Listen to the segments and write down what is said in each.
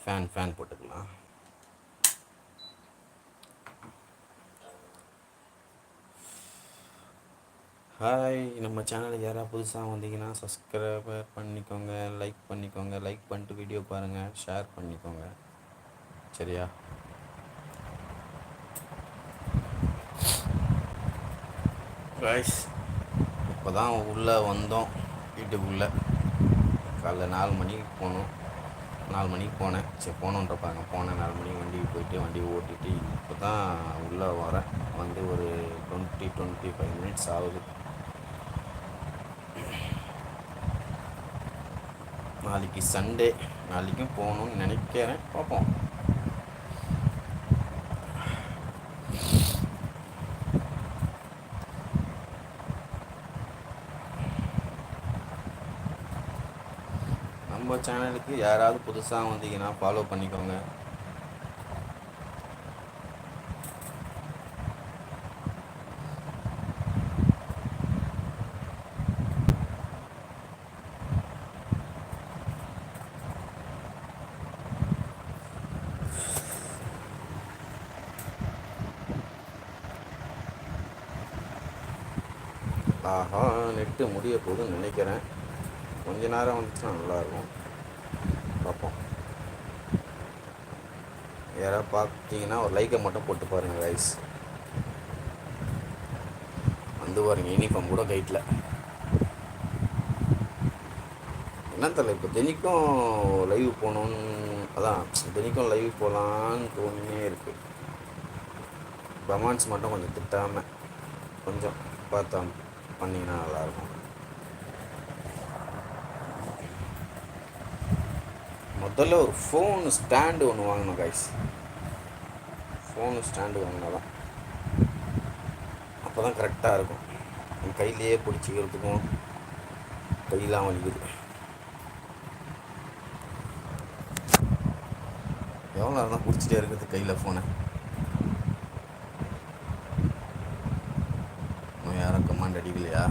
Fan fan போட்டுக்கலாம். Hi நம்ம சேனலுக்கு யாராவது புதுசாக வந்தீங்கன்னா சப்ஸ்கிரைபர் பண்ணிக்கோங்க லைக் பண்ணிக்கோங்க லைக் பண்ணிட்டு வீடியோ பாருங்கள் ஷேர் பண்ணிக்கோங்க. சரியா? கைஸ் இப்போ தான் உள்ளே வந்தோம். வீட்டுக்குள்ளே. காலைல நாலு மணிக்கு போனோம். நாலு மணிக்கு போனேன். சரி போனோன்றப்பாங்க போனேன். நாலு மணிக்கு வண்டிக்கு போயிட்டு வண்டி ஓட்டிட்டு இப்போ தான் உள்ளே வரேன். வந்து ஒரு டுவெண்ட்டி டுவெண்ட்டி ஃபைவ் மினிட்ஸ் ஆகுது. நாளைக்கு சண்டே நாளைக்கும் போகணும்னு நினைக்கிறேன். பார்ப்போம் நம்ம சேனலுக்கு யாராவது புதுசாக வந்தீங்கன்னா ஃபாலோ பண்ணிக்கோங்க. ஆஹா நெட்டு முடிய போதுன்னு நினைக்கிறேன். கொஞ்ச நேரம் வந்துச்சுன்னா நல்லாயிருக்கும் பார்ப்போம் யாராவது பார்த்தீங்கன்னா ஒரு லைக்கை மட்டும் போட்டு பாருங்கள் ரைஸ் வந்து பாருங்கள் யூனிஃபார்ம் கூட கைட்டில் என்ன தெரியல இப்போ தினிக்கும் லைவ் போகணுன்னு அதான் தினிக்கும் லைவ் போகலான்னு தோணினே இருக்குது கமெண்ட்ஸ் மட்டும் கொஞ்சம் திட்டாமல் கொஞ்சம் பார்த்தா பண்ணிங்கன்னா நல்லாயிருக்கும் முதல்ல ஒரு ஃபோன் ஸ்டாண்டு ஒன்று வாங்கணும் கைஸ் ஃபோனு ஸ்டாண்டு வாங்கினா தான் அப்போ தான் கரெக்டாக இருக்கும். என் கையிலேயே பிடிச்சிக்கிறதுக்கும் கையெல்லாம் வலிக்குது. எவ்வளோ நேரம் தான் பிடிச்சிட்டே இருக்குது கையில் ஃபோனை இன்னும் யாரும் கமாண்ட் அடிக்கலையா?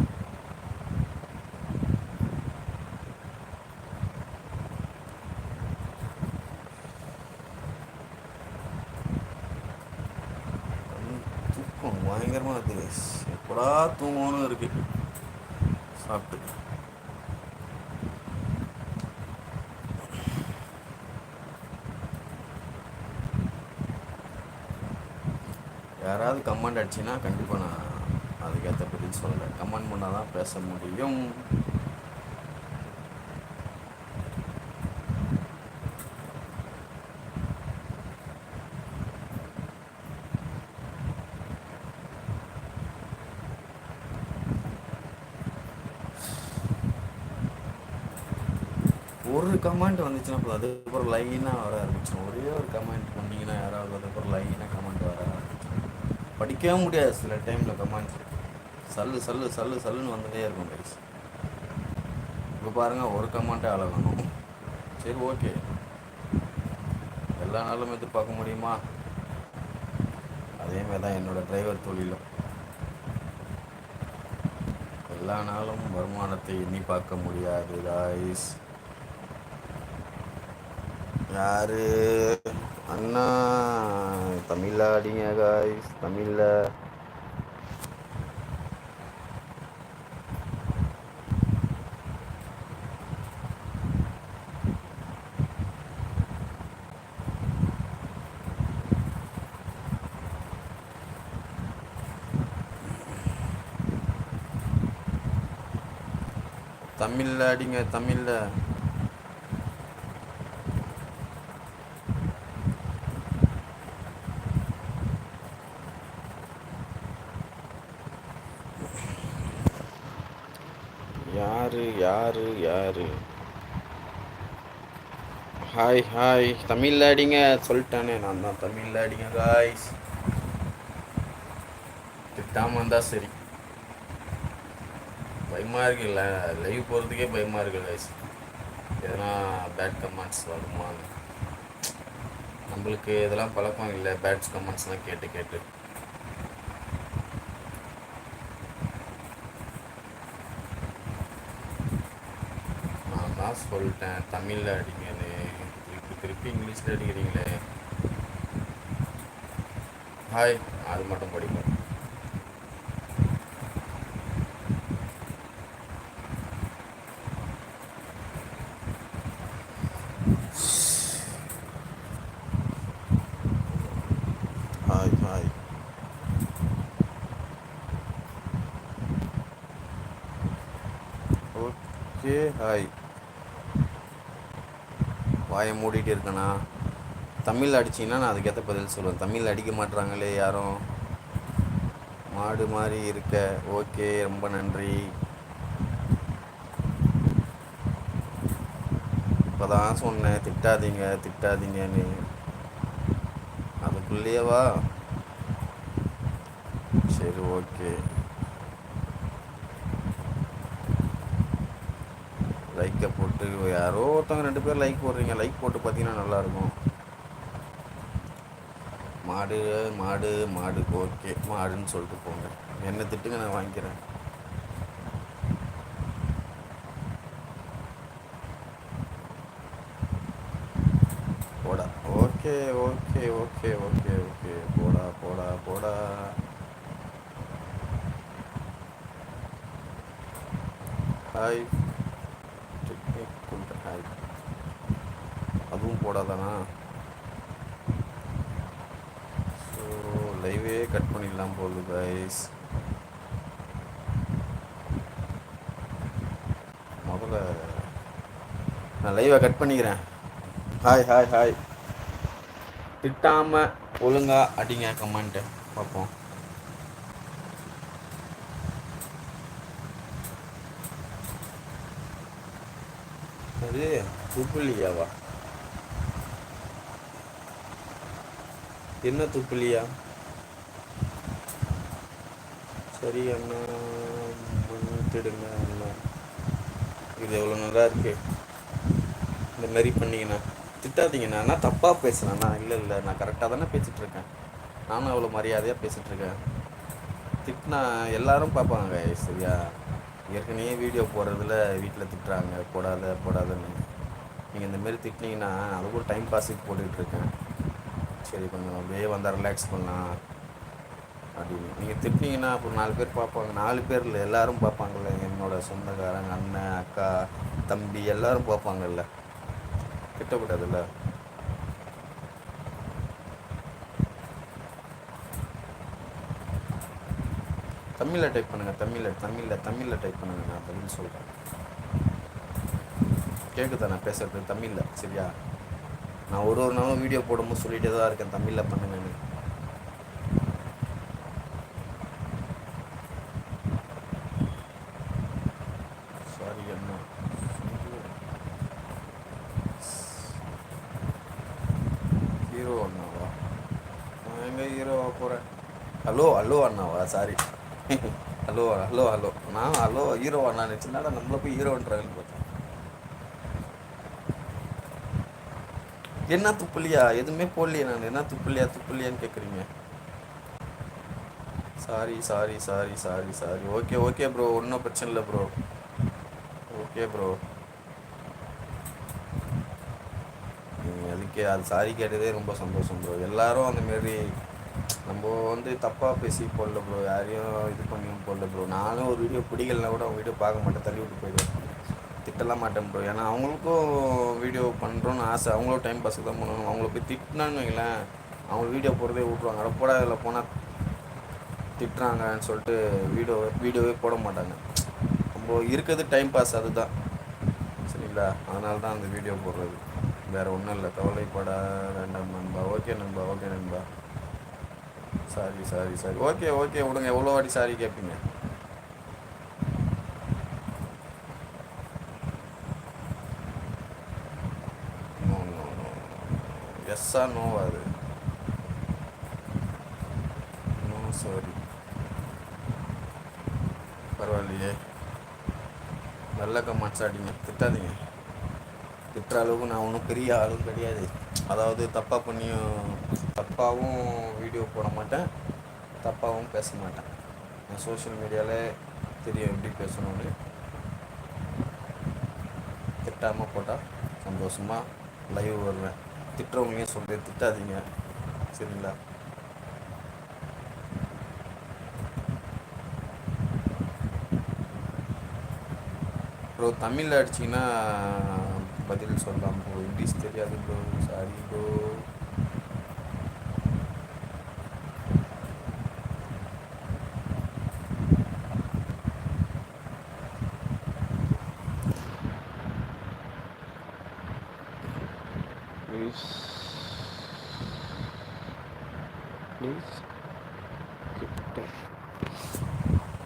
எப்படா தூங்கணும்னு இருக்கு. சாப்பிட்டு. யாராவது கமெண்ட் அடிச்சுன்னா கண்டிப்பாக நான் அதுக்கேற்ற பதில் சொல்கிறேன் கமெண்ட் பண்ணால் தான் பேச முடியும். ஒரு கமெண்ட் வந்துச்சுன்னா போதும். அதுக்கப்புறம் லைனாக வர ஆரம்பிச்சிடும் ஒரே ஒரு கமெண்ட் பண்ணிங்கன்னா யாராவது அதுக்கப்புறம் லைனாக கமெண்ட் வர ஆரம்பிச்சிடும் படிக்கவே முடியாது. சில டைமில் கமெண்ட் சல்லு சல்லு சல்லு சல்லுன்னு வந்துட்டே இருக்கும் கைஸ் இப்போ பாருங்கள் ஒரு கமெண்ட்டே அழகணும். சரி ஓகே எல்லா நாளும் எதிர்பார்க்க முடியுமா? அதேமாதிரி தான் என்னோடய டிரைவர் தொழிலும். எல்லா நாளும் வருமானத்தை எண்ணி பார்க்க முடியாது காய்ஸ் யாரு? அண்ணா தமிழ்ல அடிங்க காய்ஸ் தமிழ்ல. தமிழ்ல அடிங்க தமிழ்ல. யாரு யாரு யாரு? ஹாய் ஹாய் தமிழ் அடிங்க. சொல்லிட்டானே நான் தான் தமிழ் அடிங்க காய்ஸ் திட்டாம இருந்தா சரி. பயமா இருக்குல்ல லைவ் போகிறதுக்கே பயமா இருக்கு காய்ஸ் எதனா பேட் கமெண்ட்ஸ் வருமா நம்மளுக்கு இதெல்லாம் பழக்கம் இல்லை. பேட்ஸ் கமெண்ட்ஸ்லாம் கேட்டு கேட்டு. நான் சொல்லிட்டேன் தமிழில் அடிங்கன்னு திருப்பி திருப்பி இங்கிலீஷில் அடிக்கிறீங்களே. ஹாய் அது மட்டும் படிப்போம் ஹாய் ஹாய் ஓகே ஹாய் வாயை மூடிட்டு இருக்கேண்ணா தமிழ் அடிச்சிங்கன்னா நான் அதுக்கேற்ற பதில் சொல்லுவேன். தமிழ் அடிக்க மாட்டுறாங்களே யாரும்? மாடு மாதிரி இருக்க. ஓகே ரொம்ப நன்றி. இப்போ தான் சொன்னேன் திட்டாதீங்க திட்டாதீங்கன்னு. அதுக்குள்ளேயேவா சரி ஓகே. லைக்கை போட்டு யாரோ ஒருத்தவங்க ரெண்டு பேர் லைக் போடுறீங்க. லைக் போட்டு பார்த்தீங்கன்னா நல்லாயிருக்கும். மாடு மாடு மாடு. ஓகே மாடுன்னு சொல்லிட்டு போங்க. என்ன திட்டுங்க நான் வாங்கிக்கிறேன். போடா. Okay okay okay okay okay போடா போடா போடா. ஹாய் போடாதானா? ஸோ லைவே கட் பண்ணிடலாம் போகுது கைஸ் முதல்ல நான் லைவை கட் பண்ணிக்கிறேன். ஹாய் ஹாய் ஹாய் திட்டாமல் ஒழுங்கா அடிங்க கமெண்ட்டு பார்ப்போம். அது துப்புலியாவா என்ன துப்புலியா? சரி அண்ணா மன்னிச்சிடுங்க அண்ணா. இது எவ்வளோ நல்லா இருக்கு. இந்த மாதிரி பண்ணிங்கண்ணா திட்டாதீங்கண்ணா நான் தப்பாக பேசுனேண்ணா இல்லை இல்லை நான் கரெக்டாக தானே பேசிகிட்டு இருக்கேன் நானும் அவ்வளோ மரியாதையாக பேசிகிட்ருக்கேன் திட்டினா எல்லாரும் பார்ப்பாங்க சரியா? ஏற்கனவே வீடியோ போடுறதுல வீட்டில் திட்டுறாங்க போடாத போடாதன்னு. நீங்கள் இந்த மாரி திட்டினீங்கன்னா அது ஒரு டைம் பாஸுக்கு போட்டுக்கிட்டு இருக்கேன். சரி கொஞ்சம் அப்படியே வந்தால் ரிலாக்ஸ் பண்ணலாம். அப்படின்னு. நீங்கள் திட்டிங்கன்னா அப்புறம் நாலு பேர் பார்ப்பாங்க. நாலு பேரில் எல்லோரும் பார்ப்பாங்கல்ல. என்னோட சொந்தக்காரங்க அண்ணன் அக்கா தம்பி எல்லோரும் பார்ப்பாங்கல்ல. திட்டக்கூடாதுல்ல தமிழில் டைப் பண்ணுங்கள் தமிழில் தமிழில் தமிழில் டைப் பண்ணுங்கள் நான் தமிழ் சொல்கிறேன் கேட்குதா நான் பேசுகிறது தமிழில் சரியா? நான் ஒரு ஒரு நாளும் வீடியோ போடும்போது சொல்லிகிட்டே தான் இருக்கேன். தமிழில் பண்ணுங்கன்னு. சாரி அண்ணா. ஹீரோ அண்ணாவா? நான் எங்கே ஹீரோவா போகிறேன் ஹலோ ஹலோ அண்ணாவா? சாரி ஹலோ ஹலோ ஹலோ நான் ஹலோ ஹீரோ அண்ணா நினச்சிருந்தா நம்மளை போய் ஹீரோன்றாங்கன்னு பார்த்தேன். என்ன துப்புலியா? எதுவுமே போடலையே நான். என்ன துப்புலியா துப்புலியான்னு கேட்குறீங்க sorry sorry sorry sorry sorry okay okay bro ஒன்றும் பிரச்சனை இல்லை ப்ரோ ஓகே ப்ரோ அதுக்கே அது சாரி கேட்டதே ரொம்ப சந்தோஷம் ப்ரோ எல்லாரும் அந்த மாரி நம்ம வந்து தப்பாக பேசி போடல ப்ரோ யாரையும் இது பண்ணியும் போடல ப்ரோ நானும் ஒரு வீடியோ பிடிக்கலனா கூட அவங்க வீடியோ பார்க்க மாட்டேன். தள்ளி விட்டு போயிடுவேன். திட்டலாம் மாட்டேன் ப்ரோ ஏன்னா அவங்களுக்கும் வீடியோ பண்ணுறோன்னு ஆசை. அவங்களும் டைம் பாஸுக்கு தான் பண்ணணும். அவங்கள போய் திட்டினான்னு வைங்களேன் அவங்க வீடியோ போடுறதே விட்ருவாங்க அதை போட இதில் போனால் திட்டுறாங்கன்னு சொல்லிட்டு வீடியோ வீடியோவே போட மாட்டாங்க. நம்ம இருக்கிறது டைம் பாஸ் அதுதான். சரிங்களா? அதனால தான் அந்த வீடியோ போடுறது. வேறு ஒன்றும் இல்லை. கவலைப்பட வேண்டாம் நண்பா. ஓகே நண்பா ஓகே நண்பா. Sorry sorry sorry okay okay விடுங்க. எவ்வளோ வாட்டி சாரி கேட்பீங்க நோ நோ நோ எஸ்ஸா நோவா அது நோ சாரி பரவாயில்லையே. நல்ல கமெண்ட்ஸ் திட்டாதீங்க. திட்டுற அளவுக்கு நான் ஒன்றும் பெரிய ஆளும் கிடையாது. அதாவது தப்பாக பண்ணியும் தப்பாகவும் வீடியோ போட மாட்டேன். தப்பாகவும் பேச மாட்டேன். நான் சோஷியல் மீடியாவில் தெரியும் எப்படி பேசணும்னு. திட்டாமல் போட்டால் சந்தோஷமாக லைவ் வருவேன். திட்டுறவங்களையும் சொல்கிறேன் திட்டாதீங்க. சரிங்களா? ப்ரோ தமிழில் அடிச்சிங்கன்னா பதில் சொல்லலாம் ப்ரோ இங்கிலீஷ் தெரியாது ப்ரோ சாரி ப்ரோ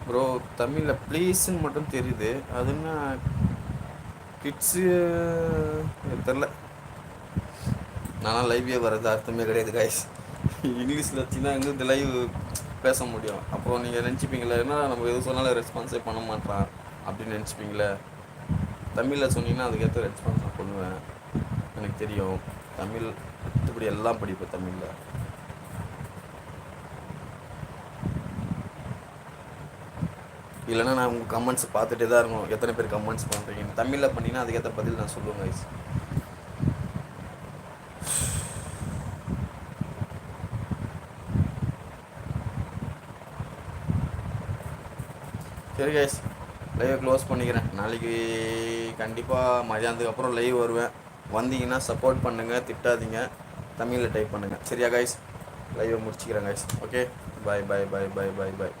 ப்ரோ தமிழில் ப்ளீஸ்ன்னு மட்டும் தெரியுது. அது என்ன கிட்ஸு தெரில நானும் லைவே வர்றது அர்த்தமே கிடையாது காய்ஸ் இங்கிலீஷில் வச்சுன்னா எங்கே லைவ் பேச முடியும்? அப்புறம் நீங்கள் நினச்சிப்பீங்களே என்ன நம்ம எது சொன்னாலும் ரெஸ்பான்ஸே பண்ண மாட்டான் அப்படின்னு நினச்சிப்பீங்களே தமிழில் சொன்னீங்கன்னா அதுக்கேற்ற ரெஸ்பான்ஸ் நான் பண்ணுவேன். எனக்கு தெரியும். தமிழ் மற்றபடி எல்லாம் படிப்பேன் தமிழில். இல்லைன்னா நான் உங்கள் கமெண்ட்ஸ் பார்த்துட்டே தான் இருக்கணும். எத்தனை பேர் கமெண்ட்ஸ் பண்ணுறீங்க தமிழில் பண்ணீங்கன்னா அதுக்கேற்ற பதில் நான் சொல்லுவேன் கைஸ் சரி கைஸ் லைவை க்ளோஸ் பண்ணிக்கிறேன். நாளைக்கு கண்டிப்பாக மதியானத்துக்கு அப்புறம் லைவ் வருவேன். வந்தீங்கன்னா சப்போர்ட் பண்ணுங்கள் திட்டாதீங்க. தமிழில் டைப் பண்ணுங்கள் சரியா கைஸ் லைவை முடிச்சுக்கிறேன் கைஸ் ஓகே பாய் பாய் பாய் பாய் பாய் பாய்